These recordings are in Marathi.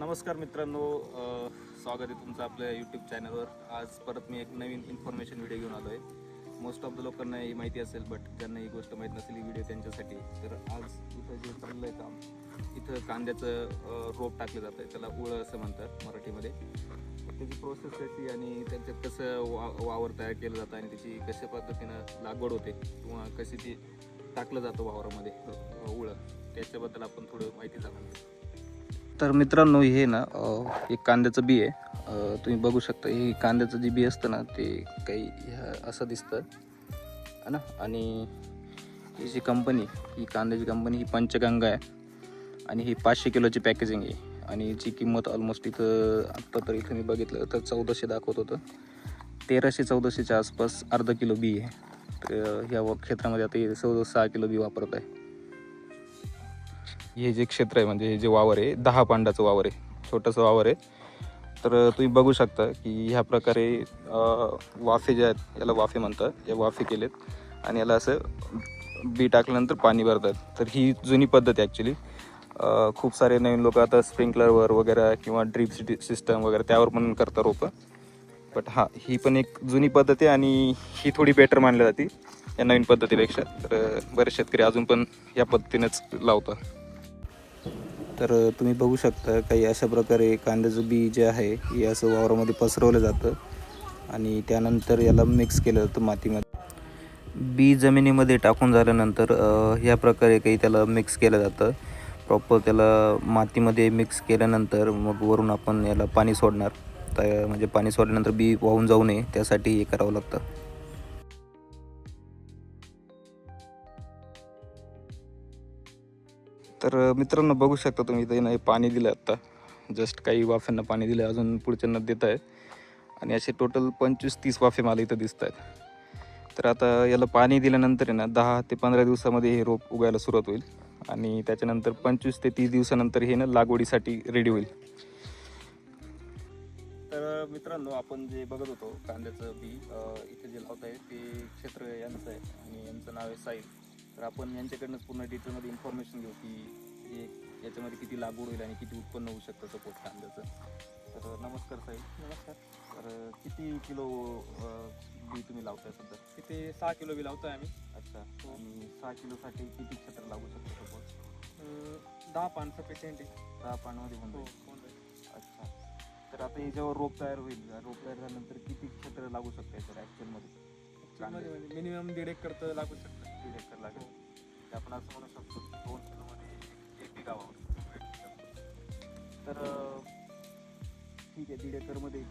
नमस्कार मित्रांनो स्वागत आहे तुमचं आपल्या यूट्यूब चॅनलवर आज परत मी एक नवीन इन्फॉर्मेशन व्हिडिओ घेऊन आलो आहे मोस्ट ऑफ द लोकांना ही माहिती असेल बट ज्यांना ही गोष्ट माहीत नसेल ही व्हिडिओ त्यांच्यासाठी. तर आज इथं जे चाललं आहे काम इथं कांद्याचं रोप टाकलं जातं त्याला उळं असं म्हणतात मराठीमध्ये. त्याची प्रोसेस कशी आणि त्याच्यात कसं वा वावर तयार केलं जातं आणि त्याची कशा पद्धतीनं लागवड होते किंवा कशी ती टाकलं जातं वावरामध्ये उळं. त्याच्याबद्दल आपण थोडं माहिती जाणार तर मित्रांनो हे ना एक कांद्याचं बी आहे. तुम्ही बघू शकता हे कांद्याचं जे बी असतं ना ते काही ह्या- असं दिसतं. है ना? आणि ही जी कंपनी ही कांद्याची कंपनी ही पंचगंगा आहे. आणि ही पाचशे किलोची पॅकेजिंग आहे. आणि जी किंमत ऑलमोस्ट इथं आत्ता तर इथं मी बघितलं तर चौदाशे दाखवत होतं. तेराशे चौदाशेच्या आसपास अर्धा किलो बी आहे. तर ह्या व- क्षेत्रामध्ये आता हे चौदा सहा किलो बी वापरत आहे. हे जे क्षेत्र आहे म्हणजे हे जे वावर आहे दहा पांडाचं वावर आहे छोटंसं वावर आहे. तर तुम्ही बघू शकता की ह्या प्रकारे वाफे जे आहेत याला वाफे म्हणतात या वाफे केलेत. आणि याला असं बी टाकल्यानंतर पाणी भरतात. तर ही जुनी पद्धत आहे ॲक्च्युली खूप सारे नवीन लोक आता स्प्रिंकलरवर वगैरे किंवा ड्रीप सिस्टम वगैरे त्यावर पण करतात रोपं. बट हां ही पण एक जुनी पद्धत आहे आणि ही थोडी बेटर मानली जाते या नवीन पद्धतीपेक्षा. तर बरेच शेतकरी अजून पण या पद्धतीनेच लावतात. तर तुम्ही बघू शकता काही अशा प्रकारे कांद्याचं बी जे आहे हे असं वावरामध्ये पसरवलं जातं आणि त्यानंतर याला मिक्स केलं जातं मातीमध्ये. बी जमिनीमध्ये टाकून झाल्यानंतर ह्या प्रकारे काही त्याला मिक्स केलं जातं. प्रॉपर त्याला मातीमध्ये मिक्स केल्यानंतर मग वरून आपण याला पाणी सोडणार. तर म्हणजे पाणी सोडल्यानंतर बी वाहून जाऊ नये त्यासाठी हे करावं लागतं. तर मित्रांनो बघू शकता तुम्ही इथं नाही पाणी दिलं आत्ता. जस्ट काही वाफ्यांना पाणी दिलं अजून पुढच्यांना देत आहे आणि असे टोटल पंचवीस तीस वाफे मला इथं दिसत आहेत. तर आता याला पाणी दिल्यानंतर आहे ना दहा ते पंधरा दिवसामध्ये हे रोप उगायला सुरुवात होईल. आणि त्याच्यानंतर पंचवीस ते तीस दिवसानंतर हे ना लागवडीसाठी रेडी होईल. तर मित्रांनो आपण जे बघत होतो कांद्याचं बी इथे जे लावत आहे ते क्षेत्र यांचं आहे. आणि यांचं नाव आहे साईल तर आपण यांच्याकडनंच पूर्ण डिटेलमध्ये इन्फॉर्मेशन घेऊ की हे याच्यामध्ये किती लागवड होईल आणि किती उत्पन्न होऊ शकतं सपोज कांद्याचं. तर नमस्कार साहेब. नमस्कार. तर किती किलो बी तुम्ही लावताय सध्या? तिथे सहा किलो बी लावतोय आम्ही. अच्छा. हो. आणि सहा किलोसाठी किती क्षेत्र लागू शकतं सपोज दहा पान सफिशियंट आहे. दहा होऊन हो जाईल होऊन जाईल. अच्छा. तर आता हे जेव्हा रोप तयार होईल. रोप तयार झाल्यानंतर किती क्षेत्र लागू शकतं याच्यात ॲक्च्युअलमध्ये म्हणजे मिनिमम दीड एकर तर लागू शकतं. दीड एकर लागेल. ते आपण असं म्हणू शकतो की दोन किलोमध्ये एक गावावर तर ठीक आहे दीड एकरमध्ये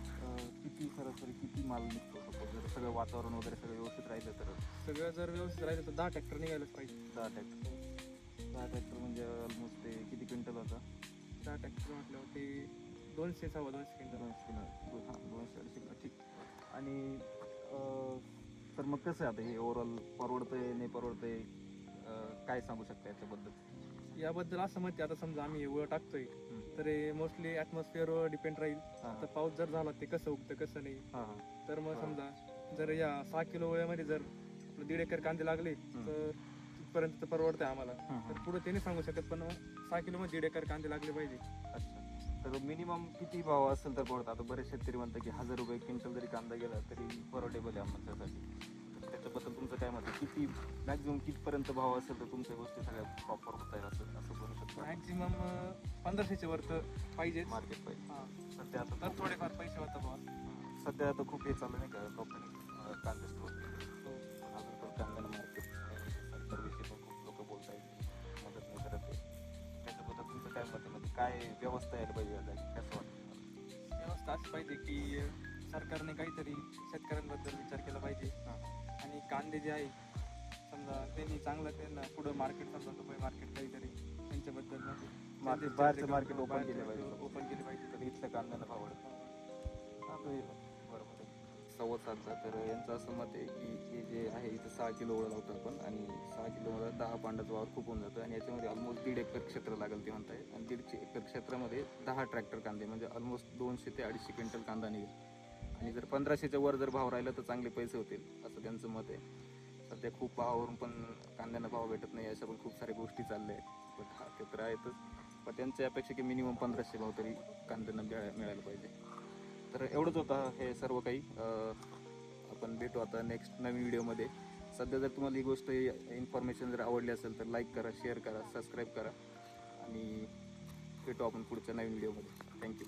किती सरासरी किती माल निघतो सपोज जर सगळं वातावरण वगैरे सगळं व्यवस्थित राहिलं तर? सगळं जर व्यवस्थित राहिलं तर दहा ट्रॅक्टर निघायलाच पाहिजे. दहा ट्रॅक्टर. दहा ट्रॅक्टर म्हणजे ऑलमोस्ट ते किती क्विंटल होता? दहा ट्रॅक्टर म्हटल्यावर ते दोनशे सव्वा दोनशे क्विंटल. दोनशे हां दोनशे अडीचशे ठीक. आणि तर मग कसं आता हे ओव्हरऑल परवडतंय नाही परवडतंय? अं, काय सांगू शकता याच्याबद्दल? याबद्दल असं म्हणते आता समजा आम्ही वर टाकतोय. तर हे मोस्टली ॲटमॉस्फिअरवर डिपेंड राहील. हां. आता पाऊस जर झाला ते कसं उगतं कसं नाही? हां हां. तर मग. समजा जर या सहा किलो वेळेमध्ये जर आपलं दीड एकर कांदे लागले तर तिथपर्यंत तर परवडतंय आम्हाला. तर पुढे ते नाही सांगू शकत पण सहा किलो मध्ये दीड एकर कांदे लागले पाहिजे. अच्छा. तर मिनिमम किती भाव असेल तर परवडतं आता बरेच शेतकरी म्हणतात की हजार रुपये क्विंटल जरी कांदा गेला तरी परवडेबल आहे आमच्यासाठी. तर त्याच्याबद्दल तुमचं काय मत आहे? किती मॅक्झिमम कितपर्यंत भाव असेल तर तुमच्या गोष्टी सगळ्या प्रॉपर होत आहेत असं असं बनू शकतं? मॅक्झिमम पंधराशेच्या वर तर पाहिजेच. मार्केट पाहिजे. हा. सध्या आता तर थोडेफार पैसे होता बुवा सध्या आता खूप हे चालू नाही का? कंपनी कांदे व्यवस्था यायला पाहिजे कसं वाटतं. व्यवस्था अशी पाहिजे की सरकारने काहीतरी शेतकऱ्यांबद्दल विचार केला पाहिजे. आणि कांदे जे आहे समजा त्यांनी चांगलं त्यांना पुढं मार्केट समजा दुबई मार्केट काहीतरी त्यांच्याबद्दल म्हणजे Market- बाहेरचं market open केलं पाहिजे. ओपन केले पाहिजे. तर इथल्या कांद्याला भाव वाढतो. हा. बरोबर आहे. संवाद साधला तर यांचं असं मत आहे की हे जे सहा किलो ओळख लावतो आपण आणि सहा किलोमध्ये दहा पांडाचं वावर खूप होऊन जातं आणि याच्यामध्ये ऑलमोस्ट दीड एकर क्षेत्र लागेल ते म्हणताय. आणि दीडशे एकर क्षेत्रामध्ये दहा ट्रॅक्टर कांदे म्हणजे ऑलमोस्ट दोनशे ते अडीचशे क्विंटल कांदा निघेल. आणि जर पंधराशेच्या वर जर भाव राहिला तर चांगले पैसे होतील असं त्यांचं मत आहे. सध्या खूप भावावरून पण कांद्यांना भाव भेटत नाही अशा पण खूप साऱ्या गोष्टी चालल्या आहेत. पण हा ते तर आहेतच पण त्यांच्या अपेक्षा की मिनिमम पंधराशे भाव तरी कांद्यांना मिळा मिळायला पाहिजे. तर एवढंच होतं हे सर्व काही. आपण भेटू आता नेक्स्ट नवीन व्हिडिओमध्ये सध्या जर तुम्हाला ही गोष्ट इन्फॉर्मेशन जर आवडली असेल तर लाईक करा शेअर करा सबस्क्राईब करा. आणि भेटू आपण पुढच्या नवीन व्हिडिओमध्ये थँक्यू